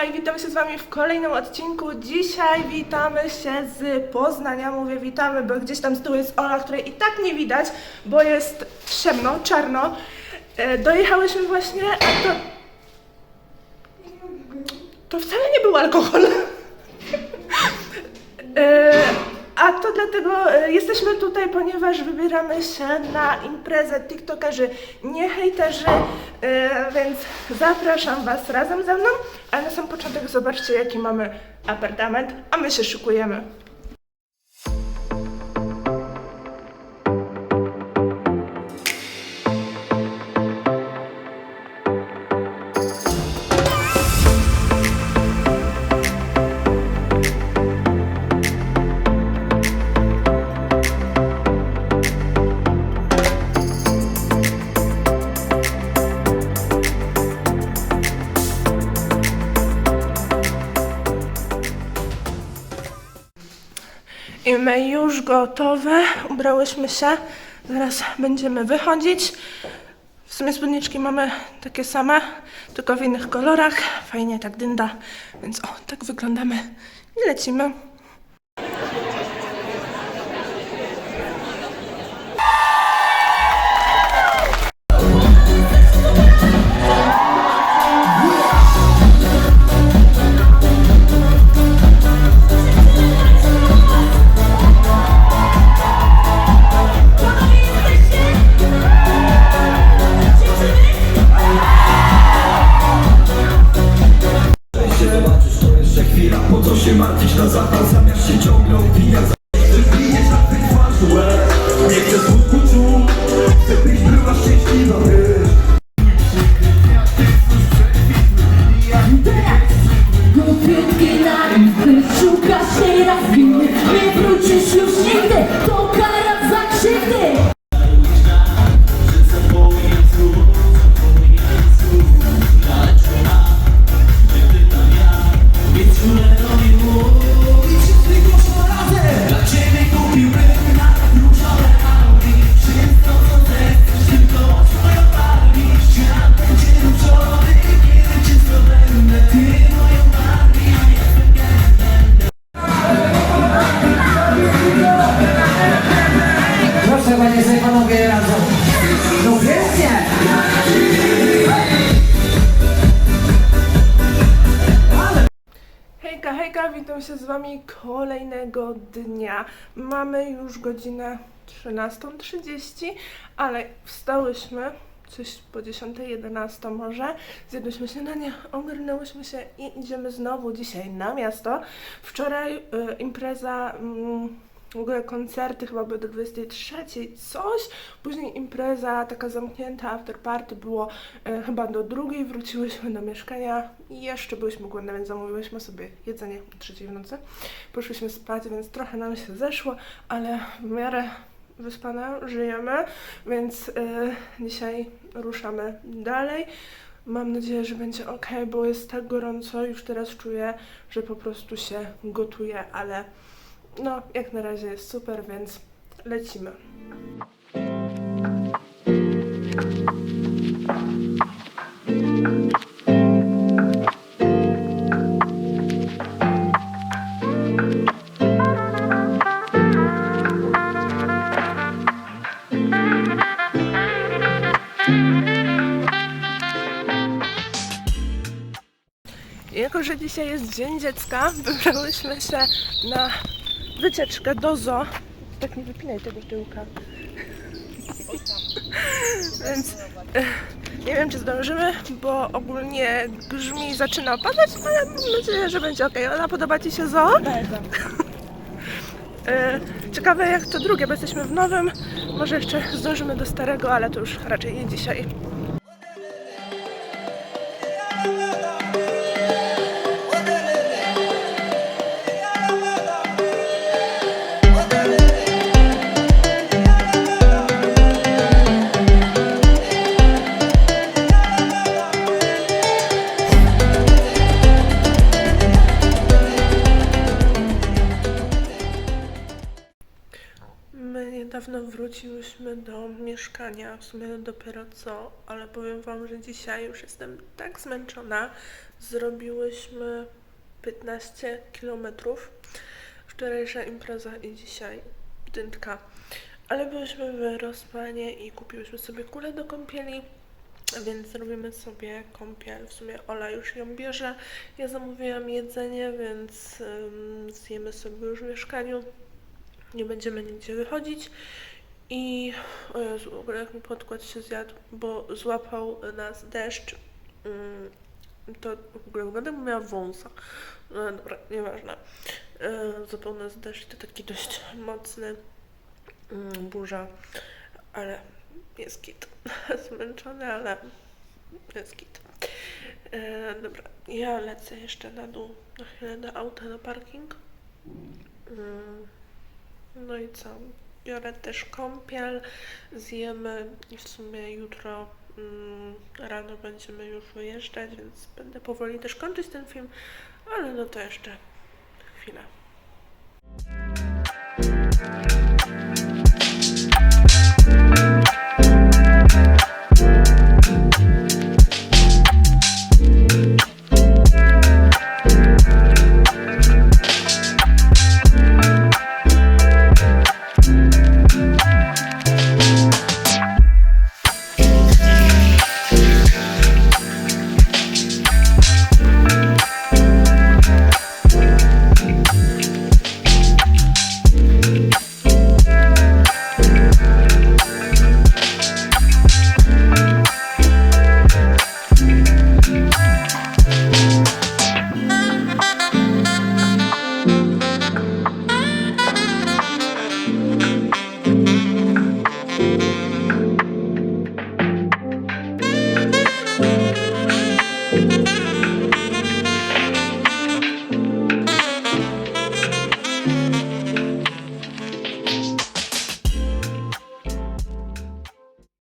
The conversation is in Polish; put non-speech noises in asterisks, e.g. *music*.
Hi, witam się z Wami w kolejnym odcinku. Dzisiaj witamy się z Poznania. Mówię witamy, bo gdzieś tam z tyłu jest Ola, której i tak nie widać, bo jest ciemno, czarno. E, dojechałyśmy właśnie, a to... To wcale nie był alkohol. *laughs* E, to dlatego e, jesteśmy tutaj, ponieważ wybieramy się na imprezę TikTokerzy, nie hejterzy, e, więc zapraszam Was razem ze mną. A na sam początek zobaczcie, jaki mamy apartament, a my się szykujemy. I my już gotowe, ubrałyśmy się, zaraz będziemy wychodzić. W sumie spódniczki mamy takie same, tylko w innych kolorach. Fajnie tak dynda, więc o, tak wyglądamy i lecimy. Witam się z Wami kolejnego dnia. Mamy już godzinę 13.30, ale wstałyśmy coś po 10.11 może. Zjedłyśmy śniadanie, ogarnęłyśmy się i idziemy znowu dzisiaj na miasto. Wczoraj y, impreza... Mm, w ogóle koncerty chyba były do 23, coś. Później impreza taka zamknięta, after party było e, chyba do drugiej. Wróciłyśmy do mieszkania i jeszcze byłyśmy głodne, więc zamówiłyśmy sobie jedzenie o trzeciej w nocy. Poszłyśmy spać, więc trochę nam się zeszło, ale w miarę wyspane żyjemy, więc e, dzisiaj ruszamy dalej. Mam nadzieję, że będzie ok, bo jest tak gorąco, już teraz czuję, że po prostu się gotuje, ale no, jak na razie jest super, więc lecimy. Jako, że dzisiaj jest Dzień Dziecka, wybrałyśmy się na wycieczkę do zoo. Tak nie wypinaj tego tyłka. Więc eh, nie wiem, czy zdążymy, bo ogólnie grzmi zaczyna padać, ale mam nadzieję, że będzie ok. Ona podoba Ci się zoo? Bardzo. Ciekawe jak to drugie, bo jesteśmy w nowym. Może jeszcze zdążymy do starego, ale to już raczej nie dzisiaj. Niedawno wróciłyśmy do mieszkania, w sumie dopiero co, ale powiem Wam, że dzisiaj już jestem tak zmęczona. Zrobiłyśmy 15 kilometrów. Wczorajsza impreza i dzisiaj dyntka. Ale byliśmy w Rospanie i kupiłyśmy sobie kulę do kąpieli, więc zrobimy sobie kąpiel. W sumie Ola już ją bierze. Ja zamówiłam jedzenie, więc zjemy sobie już w mieszkaniu. Nie będziemy nigdzie wychodzić. I o Jezu, w ogóle jak mi podkład się zjadł, bo złapał nas deszcz. Ym, to w ogóle wygląda jakby miała wąsa. No dobra, nieważne. Yy, złapał nas deszcz, to taki dość mocny. Ym, burza, ale jest git. *laughs* Zmęczony, ale jest git. E, dobra, ja lecę jeszcze na dół, na chwilę do auta, na parking. No i co? Biorę też kąpiel, zjemy i w sumie jutro mm, rano będziemy już wyjeżdżać, więc będę powoli też kończyć ten film, ale no to jeszcze chwilę.